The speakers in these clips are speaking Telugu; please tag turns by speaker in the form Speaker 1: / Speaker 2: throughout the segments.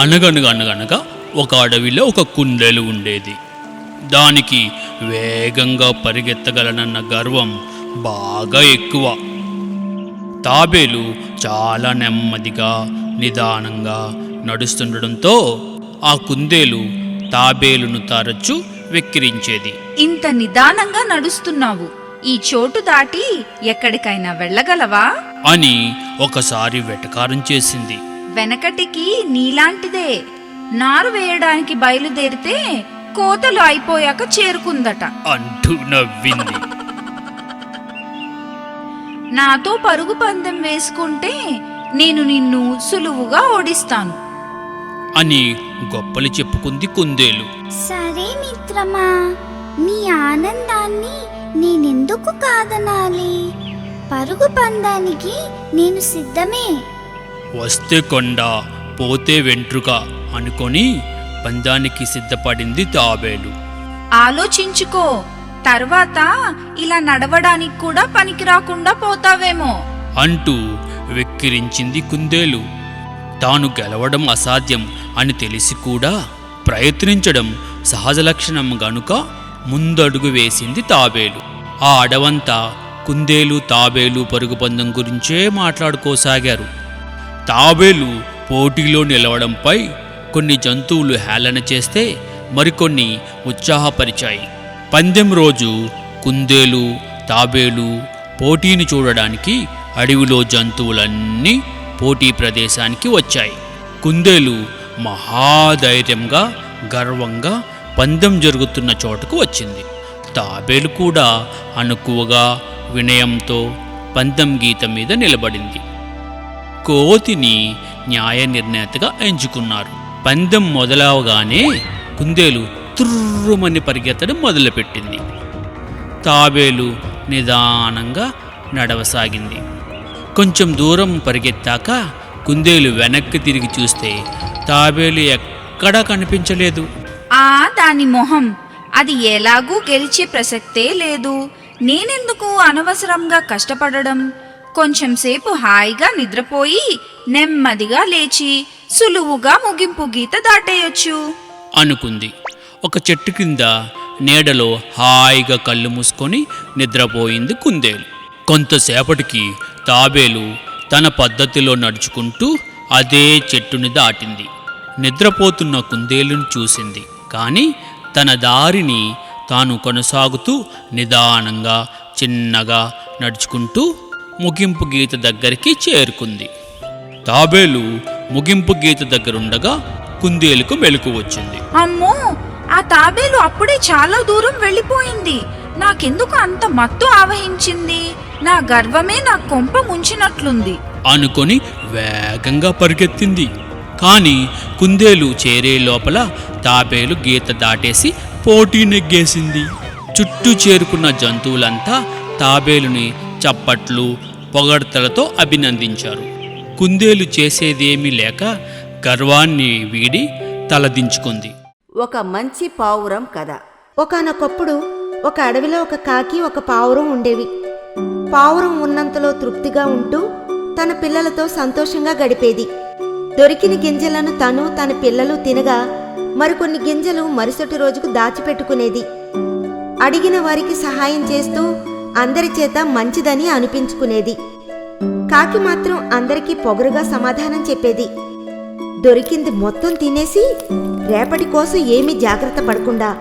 Speaker 1: అనగనగా అనగనగా ఒక అడవిలో ఒక కుందేలు ఉండేది. దానికి వేగంగా పరిగెత్తగలనన్న గర్వం బాగా ఎక్కువ. తాబేలు చాలా నెమ్మదిగా నిదానంగా నడుస్తుండడంతో ఆ కుందేలు తాబేలును తరచు వెక్కిరించేది.
Speaker 2: ఇంత నిదానంగా నడుస్తున్నావు. ఈ చోటు దాటి ఎక్కడికైనా వెళ్ళగలవా?
Speaker 1: అని ఒకసారి వెటకారం చేసింది.
Speaker 2: వెనకటికి నీలాంటిదే. నారు వేయడానికి బయలుదేరితే కోతలు అయిపోయాక చేరుకుందట.
Speaker 1: అంటూ నవ్వింది.
Speaker 2: నాతో పరుగు పందెం వేసుకుంటే నేను నిన్ను సులువుగా ఓడిస్తాను.
Speaker 1: అని గొప్పలు చెప్పుకుంది కుందేలు.
Speaker 3: సరే మిత్రమా నీ ఆనందాన్ని నేనెందుకు కాదనాలి? పరుగు పందానికి నేను సిద్ధమే.
Speaker 1: వస్తే కొండ పోతే వెంట్రుక అనుకొని పందానికి సిద్ధపడింది తాబేలు.
Speaker 2: ఆలోచించుకో తర్వాత ఇలా నడవడానికి కూడా పనికి రాకుండా పోతావేమో.
Speaker 1: అంటూ వెక్కిరించింది కుందేలు. తాను గెలవడం అసాధ్యం అని తెలిసి కూడా ప్రయత్నించడం సహజ లక్షణం గనుక ముందడుగు వేసింది తాబేలు. ఆ అడవంతా కుందేలు తాబేలు పరుగు పందెం గురించే మాట్లాడుకోసాగారు. తాబేలు పోటీలో నిలవడంపై కొన్ని జంతువులు హేళన చేస్తే మరికొన్ని ఉత్సాహపరిచాయి. పందెం రోజు కుందేలు తాబేలు పోటీని చూడడానికి అడవిలో జంతువులన్నీ పోటీ ప్రదేశానికి వచ్చాయి. కుందేలు మహాధైర్యంగా గర్వంగా పందెం జరుగుతున్న చోటుకు వచ్చింది. తాబేలు కూడా అనుకువగా వినయంతో పందెం గీత మీద నిలబడింది. కోతిని న్యాయ నిర్ణేతగా ఎంచుకున్నారు. పందెం మొదలవగానే కుందేలు తుర్రుమని పరిగెత్తడం మొదలుపెట్టింది. తాబేలు నిదానంగా నడవసాగింది. కొంచెం దూరం పరిగెత్తాక కుందేలు వెనక్కి తిరిగి చూస్తే తాబేలు ఎక్కడా కనిపించలేదు.
Speaker 2: ఆ దాని మొహం అది ఎలాగూ గెలిచే ప్రసక్తే లేదు. నేనెందుకు అనవసరంగా కష్టపడడం? కొంచెంసేపు హాయిగా నిద్రపోయి నెమ్మదిగా లేచి సులువుగా ముగింపు గీత దాటేయొచ్చు.
Speaker 1: అనుకుంది. ఒక చెట్టు కింద నీడలో హాయిగా కళ్ళు మూసుకొని నిద్రపోయింది కుందేలు. కొంతసేపటికి తాబేలు తన పద్ధతిలో నడుచుకుంటూ అదే చెట్టుని దాటింది. నిద్రపోతున్న కుందేలును చూసింది. కానీ తన దారిని తాను కొనసాగుతూ నిదానంగా చిన్నగా నడుచుకుంటూ ముగింపు గీత దగ్గరికి చేరుకుంది. తాబేలు ముగింపు గీత దగ్గరుండగా కుందేలుకు మెలకు వచ్చింది.
Speaker 2: అమ్మో! ఆ తాబేలు అప్పుడే చాలా దూరం వెళ్ళిపోయింది. నాకెందుకు అంత మత్తు ఆవహించింది? నా గర్వమే నా కొంప ముంచినట్లుంది.
Speaker 1: అనుకొని వేగంగా పరిగెత్తింది. కానీ కుందేలు చేరే లోపల తాబేలు గీత దాటేసి పోటీ నెగ్గేసింది. చుట్టూ చేరుకున్న జంతువులంతా తాబేలుని చప్పట్లు పొగడ్తలతో అభినందించారు. కుందేలు చేసేదేమీ లేక గర్వాన్ని వీడి తలదించుకుంది
Speaker 4: ఒక మంచి పావురం కథ.
Speaker 5: ఒకానొకప్పుడు ఒక అడవిలో ఒక కాకి ఒక పావురం ఉండేవి. పావురం ఉన్నంతలో తృప్తిగా ఉంటూ తన పిల్లలతో సంతోషంగా గడిపేది. దొరికిన గింజలను తను తన పిల్లలు తినగా మరికొన్ని గింజలు మరుసటి రోజుకు దాచిపెట్టుకునేది. అడిగిన వారికి సహాయం చేస్తూ అందరి చేత మంచిదని అనిపించుకునేది. కాకి మాత్రం అందరికీ పొగరుగా సమాధానం చెప్పేది. దొరికింది మొత్తం తినేసి రేపటి కోసం ఏమీ జాగ్రత్త పడకుండా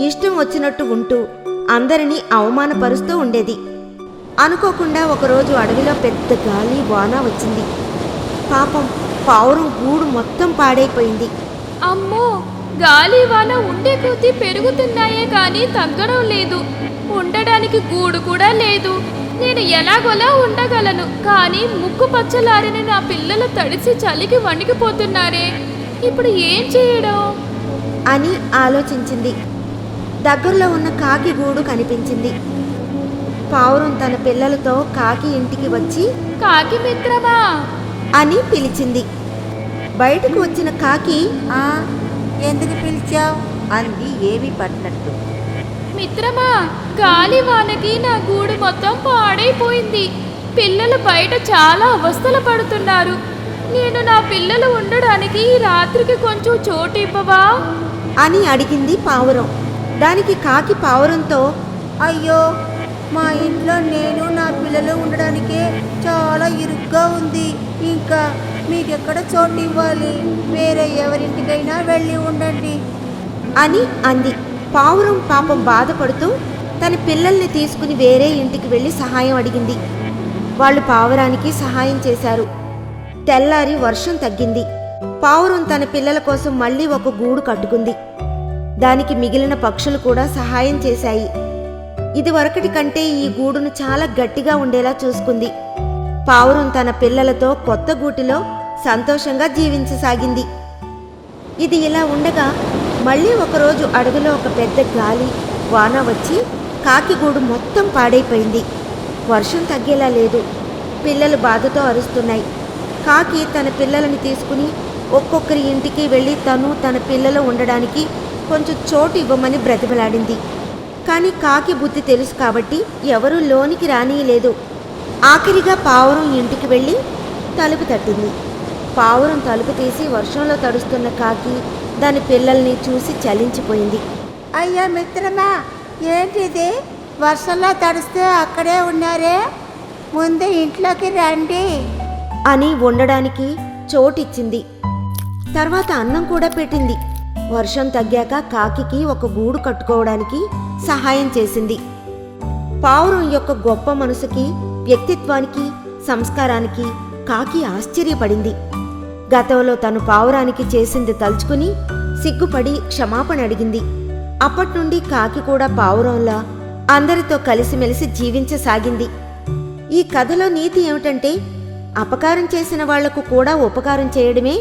Speaker 5: ఇష్టం వచ్చినట్టు ఉంటూ అందరినీ అవమానపరుస్తూ ఉండేది. అనుకోకుండా ఒకరోజు అడవిలో పెద్ద గాలి వాన వచ్చింది. పాపం పావురం గూడు మొత్తం పాడైపోయింది.
Speaker 6: అమ్మో! గాలి వాన ఉండే కొద్దీ పెరుగుతున్నాయే కానీ తగ్గడం లేదు. ఉండడానికి గూడు కూడా లేదు. నేను ఎలాగోలా ఉండగలను కానీ ముక్కు పచ్చలారిన నా పిల్లలు తడిసి చలికి వణికిపోతున్నారే. ఇప్పుడు ఏం చేయడం?
Speaker 5: అని ఆలోచించింది. దగ్గరలో ఉన్న కాకి గూడు కనిపించింది. పావురం తన పిల్లలతో కాకి ఇంటికి వచ్చి
Speaker 6: కాకి మిత్రమా?
Speaker 5: అని పిలిచింది. బయటకు వచ్చిన కాకి
Speaker 4: ఆ ఎందుకు పిలిచావు? అంది ఏమీ పట్టినట్టు.
Speaker 6: మిత్రమా గాలి వానకి నా గూడు మొత్తం పాడైపోయింది. పిల్లలు బయట చాలా అవస్థలు పడుతున్నారు. నేను నా పిల్లలు ఉండడానికి ఈ రాత్రికి కొంచెం చోటు ఇవ్వవా?
Speaker 5: అని అడిగింది పావురం. దానికి కాకి పావురంతో
Speaker 4: అయ్యో మా ఇంట్లో నేను నా పిల్లలు ఉండడానికే చాలా ఇరుగ్గా ఉంది. ఇంకా మీకెక్కడ చోటు ఇవ్వాలి? వేరే ఎవరింటికైనా వెళ్ళి ఉండండి.
Speaker 5: అని అంది. పావురం పాపం బాధపడుతూ తన పిల్లల్ని తీసుకుని వేరే ఇంటికి వెళ్ళి సహాయం అడిగింది. వాళ్ళు పావురానికి సహాయం చేశారు. తెల్లారి వర్షం తగ్గింది. పావురం తన పిల్లల కోసం మళ్ళీ ఒక గూడు కట్టుకుంది. దానికి మిగిలిన పక్షులు కూడా సహాయం చేశాయి. ఇది వరకటి కంటే ఈ గూడును చాలా గట్టిగా ఉండేలా చూసుకుంది. పావురం తన పిల్లలతో కొత్త గూటిలో సంతోషంగా జీవించసాగింది. ఇది ఇలా ఉండగా మళ్ళీ ఒకరోజు అడవిలో ఒక పెద్ద గాలి వాన వచ్చి కాకిగూడు మొత్తం పాడైపోయింది. వర్షం తగ్గేలా లేదు. పిల్లలు బాధతో అరుస్తున్నాయి. కాకి తన పిల్లలని తీసుకుని ఒక్కొక్కరి ఇంటికి వెళ్ళి తను తన పిల్లలు ఉండడానికి కొంచెం చోటు ఇవ్వమని బ్రతిమలాడింది. కానీ కాకి బుద్ధి తెలుసు కాబట్టి ఎవరూ లోనికి రానియలేదు. ఆఖరిగా పావురం ఇంటికి వెళ్ళి తలుపు తట్టింది. పావురం తలుపు తీసి వర్షంలో తడుస్తున్న కాకి దాని పిల్లల్ని చూసి చలించిపోయింది.
Speaker 4: అయ్యా మిత్రమా ఏంటిది? వర్షంలో తడిస్తే అక్కడే ఉన్నారే? ముందు ఇంట్లోకి రండి.
Speaker 5: అని వండడానికి చోటిచ్చింది. తర్వాత అన్నం కూడా పెట్టింది. వర్షం తగ్గాక కాకికి ఒక గూడు కట్టుకోవడానికి సహాయం చేసింది. పావురం యొక్క గొప్ప మనసుకి వ్యక్తిత్వానికి సంస్కారానికి కాకి ఆశ్చర్యపడింది. గతంలో తను పావురానికి చేసింది తలుచుకుని సిగ్గుపడి క్షమాపణ అడిగింది. అప్పట్నుండి కాకి కూడా పావురంలా అందరితో కలిసిమెలిసి జీవించసాగింది. ఈ కథలో నీతి ఏమిటంటే అపకారం చేసిన వాళ్ళకు కూడా ఉపకారం చేయడమే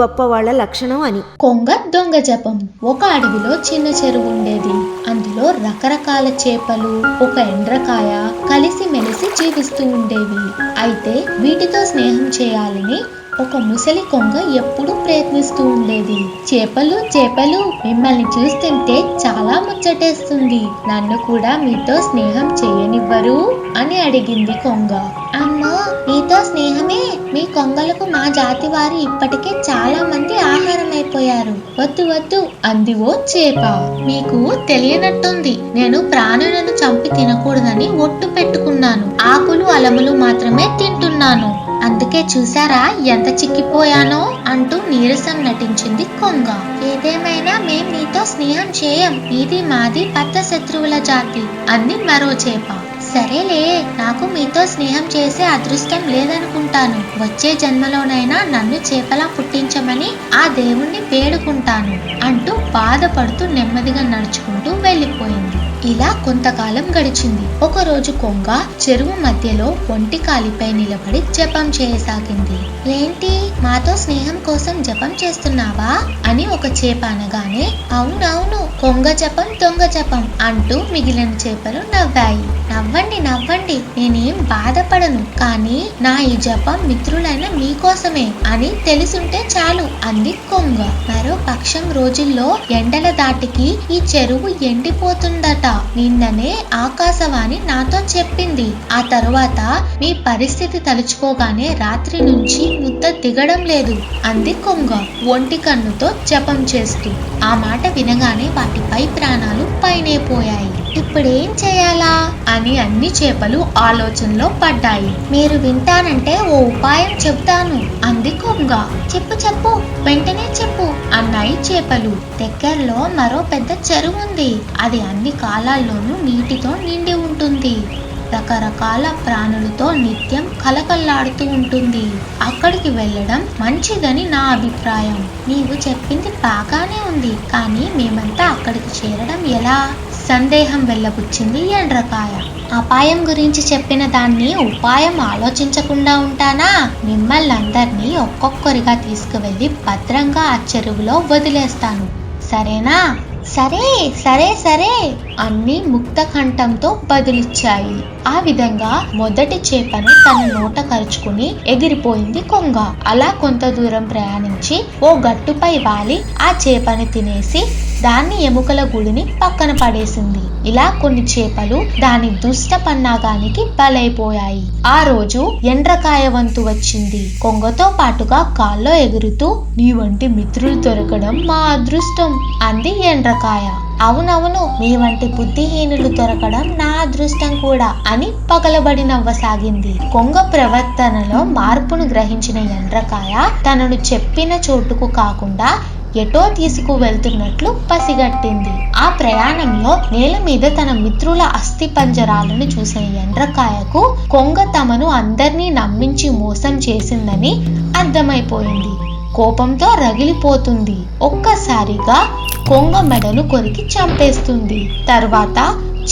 Speaker 5: గొప్పవాళ్ళ లక్షణం అని.
Speaker 7: కొంగ దొంగ జపం. ఒక అడవిలో చిన్న చెరువు ఉండేది. అందులో రకరకాల చేపలు ఒక ఎండ్రకాయ కలిసి మెలిసి జీవిస్తూ ఉండేవి. అయితే వీటితో స్నేహం చేయాలని ఒక ముసలి కొంగ ఎప్పుడూ ప్రయత్నిస్తూ ఉండేది. చేపలు చేపలు మిమ్మల్ని చూస్తుంటే చాలా ముచ్చటేస్తుంది. నన్ను కూడా మీతో స్నేహం చేయనివ్వరు అని అడిగింది కొంగ. అమ్మో మీతో స్నేహమే. మీ కొంగలకు మా జాతి వారు ఇప్పటికే చాలా మంది ఆహారం అయిపోయారు వద్దు వద్దు అంది ఓ చేప. మీకు తెలియనట్టుంది. నేను ప్రాణులను చంపి తినకూడదని ఒట్టు పెట్టుకున్నాను. ఆకులు అలములు మాత్రమే తింటున్నాను. అందుకే చూసారా ఎంత చిక్కిపోయానో అంటూ నీరసం నటించింది కొంగ. ఏదేమైనా మేం నీతో స్నేహం చేయం. నీది మాది పచ్చ శత్రువుల జాతి అంది మరో చేప. సరేలే నాకు మీతో స్నేహం చేసే అదృష్టం లేదనుకుంటాను. వచ్చే జన్మలోనైనా నన్ను చేపలా పుట్టించమని ఆ దేవుణ్ణి వేడుకుంటాను అంటూ బాధపడుతూ నెమ్మదిగా నడుచుకుంటూ వెళ్ళిపోయింది. ఇలా కొంతకాలం గడిచింది. ఒకరోజు కొంగ చెరువు మధ్యలో ఒంటి కాలిపై నిలబడి జపం చేయసాగింది. ఏంటి? మాతో స్నేహం కోసం జపం చేస్తున్నావా? అని ఒక చేప అనగానే అవునవును కొంగ జపం దొంగ జపం అంటూ మిగిలిన చేపలు నవ్వాయి. నవ్వండి నవ్వండి నేనేం బాధపడను కానీ నా ఈ జపం మిత్రులైన మీకోసమే అని తెలిసుంటే చాలు అంది కొంగ. మరో పక్షం రోజుల్లో ఎండల దాటికి ఈ చెరువు ఎండిపోతుందట. నిన్ననే ఆకాశవాణి నాతో చెప్పింది. ఆ తరువాత మీ పరిస్థితి తలుచుకోగానే రాత్రి నుంచి ముద్ద దిగడం లేదు అంది కొంగ ఒంటి కన్నుతో జపం చేస్తూ. ఆ మాట వినగానే వాటిపై ప్రాణాలు పైనే పోయాయి. ఇప్పుడేం చేయాలా? అని అన్ని చేపలు ఆలోచనలో పడ్డాయి. మీరు వింటానంటే ఓ ఉపాయం చెప్తాను అంది కొంగ. చెప్పు చెప్పు వెంటనే చెప్పు అన్నాయి చేపలు. దగ్గరలో మరో పెద్ద చెరువు ఉంది. అది అన్ని కాలాల్లోనూ నీటితో నిండి ఉంటుంది. రకరకాల ప్రాణులతో నిత్యం కలకల్లాడుతూ ఉంటుంది. అక్కడికి వెళ్ళడం మంచిదని నా అభిప్రాయం. నీవు చెప్పింది బాగానే ఉంది కానీ మేమంతా అక్కడికి చేరడం ఎలా? సందేహం వెళ్ళబుచ్చింది ఎండ్రకాయ. అపాయం గురించి చెప్పిన దాన్ని ఉపాయం ఆలోచించకుండా ఉంటానా? మిమ్మల్ని ఒక్కొక్కరిగా తీసుకువెళ్ళి భద్రంగా ఆ చెరువులో వదిలేస్తాను. సరేనా? సరే సరే సరే. అన్ని ముక్త కంఠంతో ఆ విధంగా మొదటి చేపను తన నోట కరుచుకుని ఎగిరిపోయింది కొంగ. అలా కొంత దూరం ప్రయాణించి ఓ గట్టుపై వాలి ఆ చేపని తినేసి దాన్ని ఎముకల గుడిని పక్కన పడేసింది. ఇలా కొన్ని చేపలు దాని దుష్ట పన్నాగానికి బలైపోయాయి. ఆ రోజు ఎండ్రకాయ వంతు వచ్చింది. కొంగతో పాటుగా కాల్లో ఎగురుతూ నీ వంటి మిత్రులు దొరకడం మా అదృష్టం అంది ఎండ్రకాయ. అవునవును మీ వంటి బుద్ధిహీనులు దొరకడం నా అదృష్టం కూడా అని పగలబడి నవ్వసాగింది. కొంగ ప్రవర్తనలో మార్పును గ్రహించిన ఎండ్రకాయ తనను చెప్పిన చోటుకు కాకుండా ఎటో తీసుకు వెళ్తున్నట్లు పసిగట్టింది. ఆ ప్రయాణంలో నేల మీద తన మిత్రుల అస్థి పంజరాలను చూసిన ఎండ్రకాయకు కొంగ తమను అందర్నీ నమ్మించి మోసం చేసిందని అర్థమైపోయింది. కోపంతో రగిలిపోతుంది. ఒక్కసారిగా కొంగ మెడను కొరికి చంపేస్తుంది. తర్వాత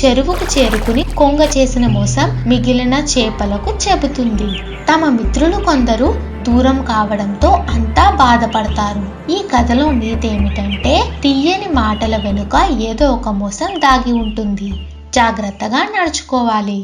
Speaker 7: చెరువుకు చేరుకుని కొంగ చేసిన మోసం మిగిలిన చేపలకు చెబుతుంది. తమ మిత్రులు కొందరు దూరం కావడంతో అంతా బాధపడతారు. ఈ కథలో నీతి ఏమిటంటే తీయని మాటల వెనుక ఏదో ఒక మోసం దాగి ఉంటుంది. జాగ్రత్తగా నడుచుకోవాలి.